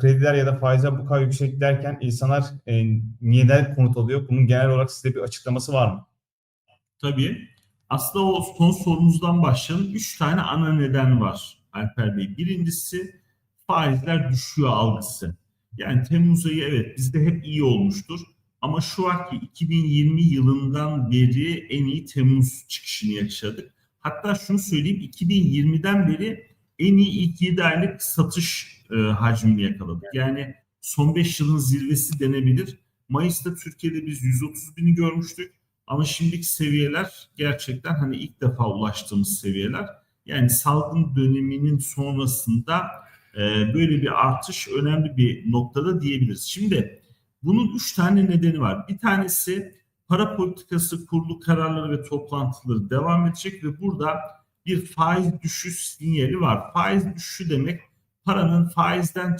krediler ya da faizler bu kadar yüksek derken insanlar e, neden konut alıyor? Bunun genel olarak size bir açıklaması var mı? Tabii. Aslında o son sorumuzdan başlayalım. Üç tane ana neden var Alper Bey. Birincisi faizler düşüyor algısı. Yani Temmuz ayı evet bizde hep iyi olmuştur. Ama şu anki 2020 yılından beri en iyi Temmuz çıkışını yaşadık. Hatta şunu söyleyeyim 2020'den beri en iyi ilk 7 aylık satış e, hacmini yakaladık. Yani son 5 yılın zirvesi denebilir. Mayıs'ta Türkiye'de biz 130 bini görmüştük. Ama şimdiki seviyeler gerçekten hani ilk defa ulaştığımız seviyeler. Yani salgın döneminin sonrasında e, böyle bir artış önemli bir noktada diyebiliriz. Şimdi bunun üç tane nedeni var. Bir tanesi para politikası kurulu kararları ve toplantıları devam edecek ve burada bir faiz düşüş sinyali var. Faiz düşüşü demek paranın faizden